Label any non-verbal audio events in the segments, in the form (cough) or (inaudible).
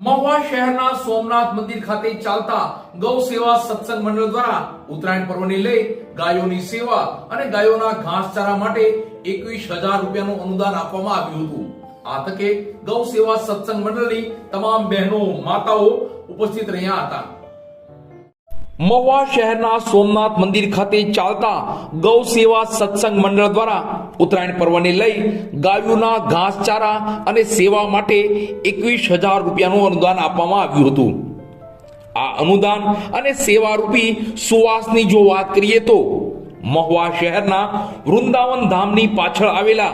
મહુવા શહેરના સોમનાથ મંદિર ખાતે ચાલતા ગૌ સેવા સત્સંગ મંડળ દ્વારા ઉત્તરાયણ પર્વને લઈ ગાયોની સેવા અને ગાયોના ઘાસચારા માટે એકવીસ હજાર રૂપિયાનું અનુદાન આપવામાં આવ્યું હતું. આ તકે ગૌ સેવા સત્સંગ મંડળની તમામ બહેનો, માતાઓ ઉપસ્થિત રહ્યા હતા. મહુવા શહેરના સોમનાથ મંદિર ખાતે ચાલતા ગૌ સેવા સત્સંગ મંડળ દ્વારા ઉત્તરાયણ પર્વને લઈ ગાયોના ઘાસચારા અને સેવા માટે એકવીસ હજાર રૂપિયાનું અનુદાન આપવામાં આવ્યું હતું. આ અનુદાન અને સેવારૂપી સુવાસની જો વાત કરીએ તો મહુવા શહેરના વૃંદાવન ધામની પાછળ આવેલા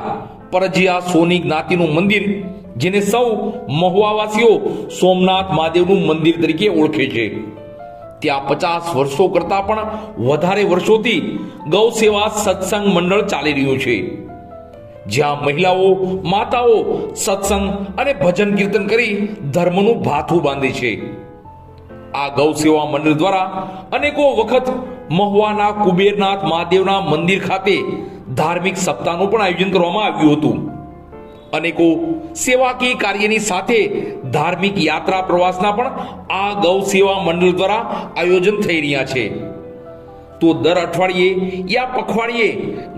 પરજિયા સોની જ્ઞાતિનું મંદિર, જેને સૌ મહુવાવાસીઓ સોમનાથ મહાદેવનું મંદિર તરીકે ઓળખે છે. ત્યાં પચાસ વર્ષો કરતા પણ વધારે વર્ષોથી ગૌ સેવા સત્સંગ મંડળ ચાલી રહ્યું છે. જ્યાં મહિલાઓ, માતાઓ સત્સંગ અને ભજન કીર્તન કરી ધર્મનું ભાથું બાંધે છે. આ ગૌ સેવા મંડળ દ્વારા અનેકો વખત મહુવાના કુબેરનાથ મહાદેવના મંદિર ખાતે ધાર્મિક સપ્તાહનું પણ આયોજન કરવામાં આવ્યું હતું. અનેકો સેવાકીય કાર્યની સાથે ધાર્મિક યાત્રા પ્રવાસના પણ આ ગૌ સેવા મંડળ દ્વારા આયોજન થઈ રહ્યા છે. તો દર અઠવાડિયે યા પખવાડિયે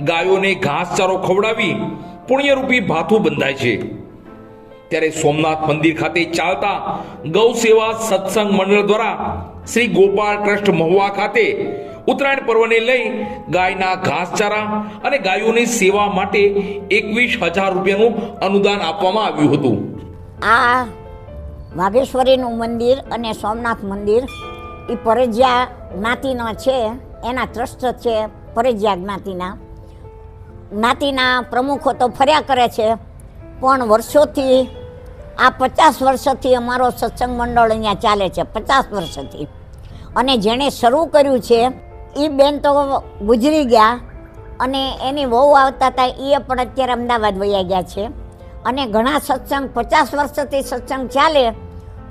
ગાયોને ઘાસચારો ખવડાવી પુણ્યરૂપી ભાથું બંધાય છે. ત્યારે સોમનાથ મંદિર ખાતે ચાલતા ગૌ સેવા સત્સંગ મંડળ દ્વારા શ્રી ગોપાલ ટ્રસ્ટ મહુવા ખાતે ઉત્તરાયણ પર્વને લઈ ગાયના ઘાસચારા અને ગાયોની સેવા માટે એકવીસ હજાર રૂપિયાનું અનુદાન આપવામાં આવ્યું હતું. આ વાઘેશ્વરીનું મંદિર અને સોમનાથ મંદિર, એ પરજિયા જ્ઞાતિના છે, એના ટ્રસ્ટ છે પરજિયા જ્ઞાતિના. જ્ઞાતિના પ્રમુખો તો ફર્યા કરે છે, પણ વર્ષોથી, આ પચાસ વર્ષથી અમારો સત્સંગ મંડળ અહીંયા ચાલે છે, પચાસ વર્ષથી. અને જેણે શરૂ કર્યું છે એ બેન તો ગુજરી ગયા અને એની વહુ આવતા હતા એ પણ અત્યારે અમદાવાદ વયા ગયા છે. અને ઘણા સત્સંગ, પચાસ વર્ષથી સત્સંગ ચાલે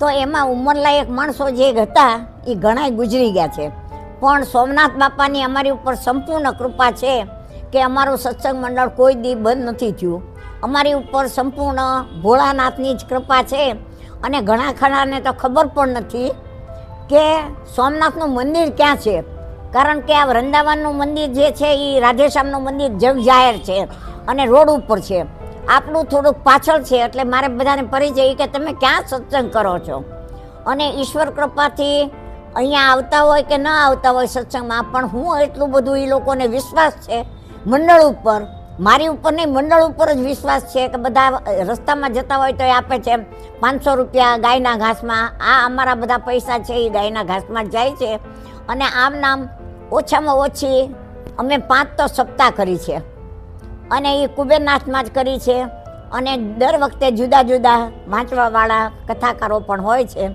તો એમાં ઉંમરલાયક માણસો જે હતા એ ઘણાય ગુજરી ગયા છે. પણ સોમનાથ બાપાની અમારી ઉપર સંપૂર્ણ કૃપા છે કે અમારું સત્સંગ મંડળ કોઈ દી બંધ નથી થયું. અમારી ઉપર સંપૂર્ણ ભોળાનાથની જ કૃપા છે. અને ઘણા ખરાને તો ખબર પણ નથી કે સોમનાથનું મંદિર ક્યાં છે? કારણ કે આ વૃંદાવનનું મંદિર જે છે એ રાધેશ્યામનું મંદિર જગ જાહેર છે અને રોડ ઉપર છે. આપણું થોડુંક પાછળ છે એટલે મારે બધાને પરિચય કે તમે ક્યાં સત્સંગ કરો છો? અને ઈશ્વર કૃપાથી અહીંયા આવતા હોય કે ન આવતા હોય સત્સંગમાં, પણ હું એટલું બધું એ લોકોને વિશ્વાસ છે મંડળ ઉપર. મારી ઉપર નહીં, મંડળ ઉપર જ વિશ્વાસ છે કે બધા રસ્તામાં જતા હોય તો એ આપે છે પાંચસો રૂપિયા ગાયના ઘાસમાં, આ અમારા બધા પૈસા છે એ ગાયના ઘાસમાં જાય છે. અને આમ નામ ઓછામાં ઓછી અમે પાંચ તો સપ્તાહ કરી છે. અને એ કુબેરનાથમાં જ કરી છે. અને દર વખતે જુદા જુદા વાંચવાવાળા કથાકારો પણ હોય છે.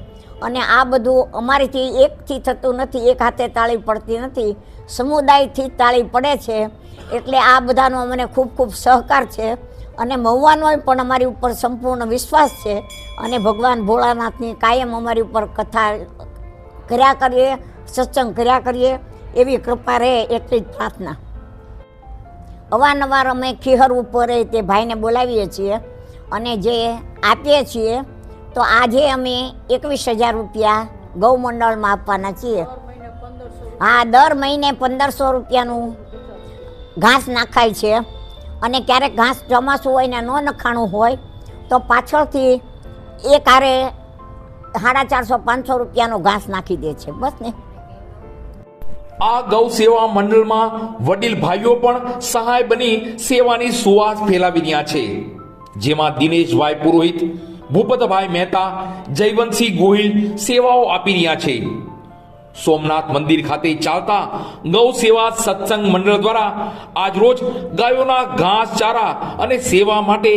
અને આ બધું અમારીથી એકથી થતું નથી, એક હાથે તાળી પડતી નથી. સમુદાયથી તાળી પડે છે. એટલે આ બધાનો અમને ખૂબ ખૂબ સહકાર છે. અને મહુવાનોય પણ અમારી ઉપર સંપૂર્ણ વિશ્વાસ છે. અને ભગવાન ભોળાનાથની કાયમ અમારી ઉપર કથા કર્યા કરીએ, સત્સંગ કર્યા કરીએ. એવી કૃપા રહે એટલી જ પ્રાર્થના. અવારનવાર અમે ખીહર ઉપર તે ભાઈને બોલાવીએ છીએ અને જે આપીએ છીએ, તો આજે અમે એકવીસ હજાર રૂપિયા ગૌમંડળમાં આપવાના છીએ. હા, દર મહિને પંદરસો રૂપિયાનું ઘાસ નાખાય છે અને ક્યારેક ઘાસ ચોમાસું હોય ને ન નખાણું હોય, તો પાછળથી એક હારે સાડા ચારસો, પાંચસો રૂપિયાનું ઘાસ નાખી દે છે. બસ ને. આ ગૌ સેવા મંડળમાં વડીલ ભાઈઓ પણ સહાય બની સેવાની સુવાસ ફેલાવી રહ્યા છે. જેમાં દિનેશભાઈ પુરોહિત, ભૂપતભાઈ મહેતા, જયવંતસિંહ ગોહિલ સેવાઓ આપી રહ્યા છે. સોમનાથ મંદિર ખાતે ચાલતા ગૌ સેવા સત્સંગ મંડળ દ્વારા આજરોજ ગાયોના ઘાસ ચારા અને સેવા માટે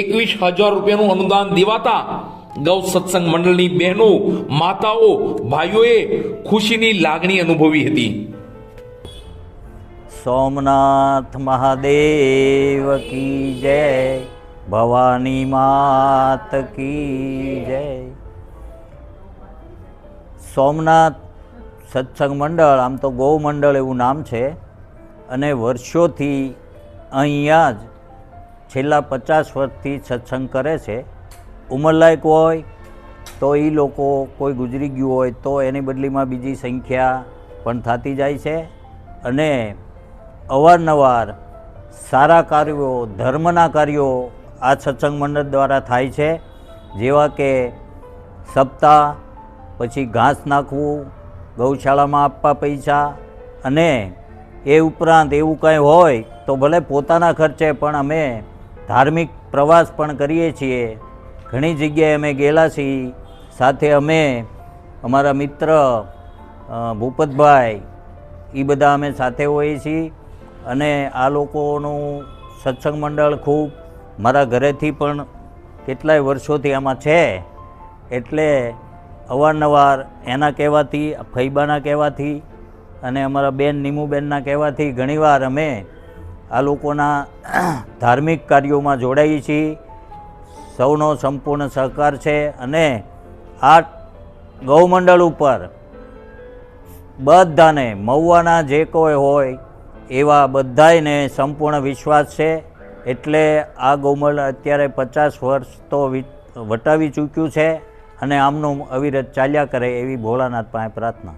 એકવીસ હજાર રૂપિયાનું અનુદાન દેવાતા ગૌ સત્સંગ મંડળની બહેનો, માતાઓ, ભાઈઓએ ખુશીની લાગણી અનુભવી હતી. સોમનાથ મહાદેવ કી જય, ભવાની માત કી જય. સોમનાથ સત્સંગ મંડળ, આમ તો ગૌ મંડળ એવું નામ છે, અને વર્ષોથી અહીંયા જ છેલ્લા પચાસ વર્ષથી સત્સંગ કરે છે. ઉંમરલાયક હોય તો એ લોકો કોઈ ગુજરી ગયું હોય તો એની બદલીમાં બીજી સંખ્યા પણ થતી જાય છે. અને અવારનવાર સારા કાર્યો, ધર્મના કાર્યો આ સત્સંગ મંડળ દ્વારા થાય છે. જેવા કે સપ્તાહ, પછી ઘાસ નાખવું, ગૌશાળામાં આપવા પૈસા અને એ ઉપરાંત એવું કંઈ હોય તો ભલે પોતાના ખર્ચે પણ અમે ધાર્મિક પ્રવાસ પણ કરીએ છીએ. ઘણી જગ્યાએ અમે ગયેલા છીએ. સાથે અમે, અમારા મિત્ર ભૂપતભાઈ એ બધા અમે સાથે હોઈએ છીએ. અને આ લોકોનું સત્સંગ મંડળ ખૂબ મારા ઘરેથી પણ કેટલાય વર્ષોથી આમાં છે. એટલે અવારનવાર એના કહેવાથી, ફૈબાના કહેવાથી અને અમારા બેન નીમુબેનના કહેવાથી ઘણીવાર અમે આ લોકોના (clears throat) ધાર્મિક કાર્યોમાં જોડાઈએ છીએ. સૌનો સંપૂર્ણ સહકાર છે અને આ ગૌમંડળ ઉપર બધાને, મહુવાના જે કોઈ હોય એવા બધાયને સંપૂર્ણ વિશ્વાસ છે. એટલે આ ગોમળ અત્યારે પચાસ વર્ષ તો વટાવી ચૂક્યું છે અને આમનું અવિરત ચાલ્યા કરે એવી ભોળાનાથ પાસે પ્રાર્થના.